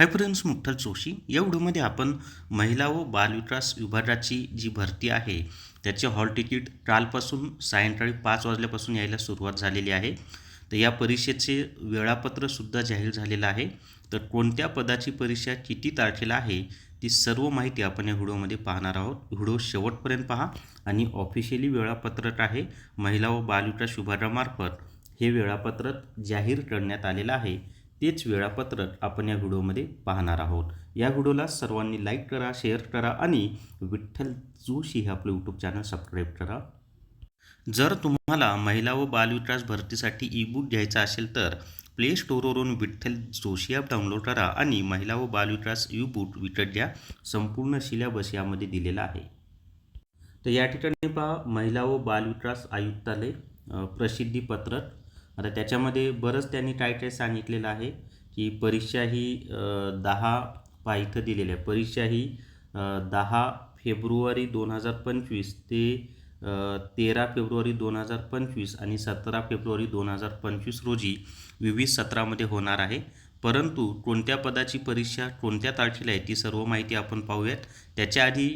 Hi friends मुक्ताल Joshi या व्हिडिओमध्ये आपण महिला व बालविकास विभागाची जी भरती आहे त्याचे हॉल तिकीट कालपासून सायंकाळी पाच वाजल्यापासून यायला सुरुवात झालेली आहे. तर या परीक्षेचे वेळापत्रसुद्धा जाहीर झालेलं आहे. तर कोणत्या पदाची परीक्षा किती तारखेला आहे ती सर्व माहिती आपण या व्हिडिओमध्ये पाहणार आहोत. व्हिडिओ शेवटपर्यंत पहा. आणि ऑफिशियली वेळापत्रक आहे महिला व बालविकास विभागामार्फत हे वेळापत्रक जाहीर करण्यात आलेलं आहे. तेच वेळापत्रक आपण या व्हिडिओमध्ये पाहणार आहोत. या व्हिडिओला सर्वांनी लाईक करा शेअर करा आणि विठ्ठल जोशी हे आपलं यूट्यूब चॅनल सबस्क्राईब करा. जर तुम्हाला महिला व बालविकास भरतीसाठी ई बुक घ्यायचा असेल तर प्ले स्टोअरवरून विठ्ठल जोशी ॲप डाउनलोड करा आणि महिला व बालविकास ई बुक विकत घ्या. संपूर्ण सिलेबस यामध्ये दिलेला आहे. तर या ठिकाणी पहा महिला व बालविकास आयुक्तालय प्रसिद्धीपत्रक आता त्याच्यामध्ये बरंच त्यांनी काय काय सांगितलेलं आहे की परीक्षा ही दहा पा इथं दिलेली आहे परीक्षा ही दहा फेब्रुवारी दोन हजार पंचवीस ते तेरा फेब्रुवारी दोन हजार पंचवीस आणि सतरा फेब्रुवारी दोन हजार पंचवीस रोजी विविध सत्रामध्ये होणार आहे. परंतु कोणत्या पदाची परीक्षा कोणत्या तारखेला आहे ती सर्व माहिती आपण पाहूयात. त्याच्या आधी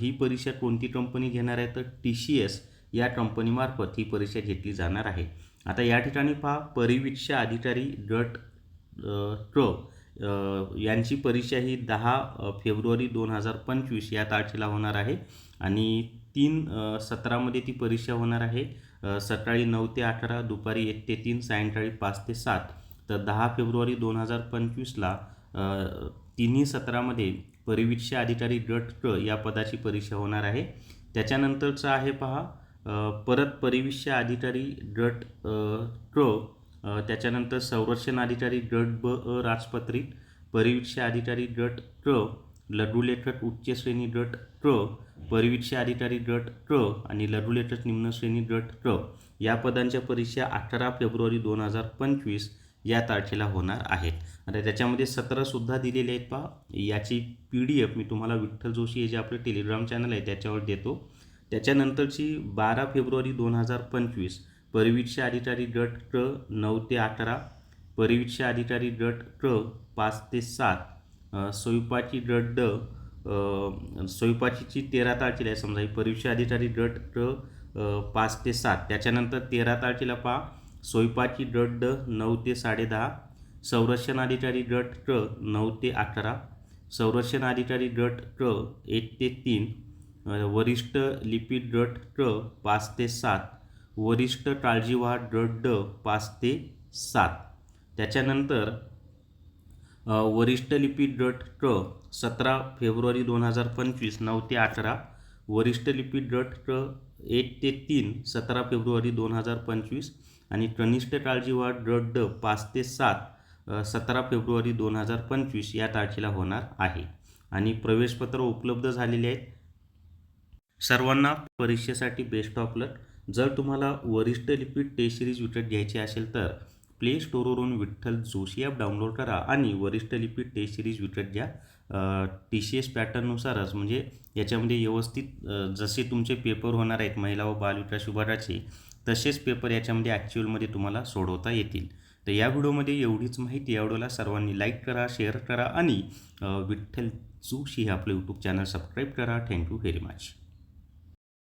ही परीक्षा कोणती कंपनी घेणार आहे तर टी सी एस या कंपनीमार्फत ही परीक्षा घेतली जाणार आहे. आता या ठिकाणी पहा परिवीक्षा अधिकारी गट ट्र यांची परीक्षा ही दहा फेब्रुवारी दोन हजार पंचवीस या तारखेला होणार आहे. आणि तीन सत्रामध्ये ती परीक्षा होणार आहे. सकाळी नऊ ते अठरा दुपारी एक ते तीन सायंकाळी पाच ते सात. तर दहा फेब्रुवारी दोन हजार पंचवीसला तिन्ही सत्रामध्ये परिवीक्षा अधिकारी गट क या पदाची परीक्षा होणार आहे. त्याच्यानंतरचं आहे पहा परत परिविष्य अधिकारी गट अ, क त्याच्यानंतर संरक्षण अधिकारी गट ब अ राजपत्रित परिवीक्षा अधिकारी गट क लघुलेखक उच्च श्रेणी गट क परिविक्ष अधिकारी गट क आणि लघुलेखक निम्न श्रेणी गट क. या पदांच्या परीक्षा अठरा फेब्रुवारी दोन हजार पंचवीस या तारखेला होणार आहेत. आता त्याच्यामध्ये सत्रसुद्धा दिलेले आहेत पहा. याची पी डी एफ मी तुम्हाला विठ्ठल जोशी हे जे आपलं टेलिग्राम चॅनल आहे त्याच्यावर देतो. त्याच्यानंतरची बारा फेब्रुवारी दोन हजार पंचवीस परिवीक्षा अधिकारी गट क नऊ ते अठरा परिवीक्षा अधिकारी गट क पाच ते सात स्वयंपाची गट ड स्वयंपाचीची तेरा तारखेला आहे. समजा ही परिवीक्षा अधिकारी गट क पाच ते सात. त्याच्यानंतर तेरा तारखेला पहा. स्वयंपाची गट ड नऊ ते साडेदहा संरक्षण अधिकारी गट क नऊ ते अकरा संरक्षण अधिकारी गट क एक ते तीन वरिष्ठ लिपिड गट ट्र पाच ते सात. वरिष्ठ काळजीवाह गट ड पाच ते सात. त्याच्यानंतर वरिष्ठ लिपिड गट ट्र सतरा फेब्रुवारी दोन हजार पंचवीस नऊ ते अठरा. वरिष्ठ लिपिड गट ट्र एक ते तीन सतरा फेब्रुवारी दोन हजार पंचवीस. आणि कनिष्ठ काळजीवाह गट ड पाच ते सात सतरा फेब्रुवारी दोन हजार पंचवीस या तारखेला होणार आहे. आणि प्रवेशपत्र उपलब्ध झालेले आहेत. सर्वांना परीक्षेसाठी बेस्ट ऑफ लक जर तुम्हाला वरिष्ठ लिपिड टेस्ट सिरीज विकत घ्यायची असेल तर प्ले स्टोरवरून विठ्ठल जोशी ॲप डाउनलोड करा आणि वरिष्ठ लिपिड टेस्ट सिरीज विकत घ्या. टी सी एस पॅटर्ननुसारच म्हणजे याच्यामध्ये व्यवस्थित जसे तुमचे पेपर होणार आहेत महिला व बालविकास विभागाचे तसेच पेपर याच्यामध्ये ॲक्च्युअलमध्ये तुम्हाला सोडवता येतील. तर या व्हिडिओमध्ये एवढीच माहिती या व्हिडिओला सर्वांनी लाईक करा शेअर करा आणि विठ्ठल जोशी हे आपलं यूट्यूब चॅनल सबस्क्राईब करा. Thank you very much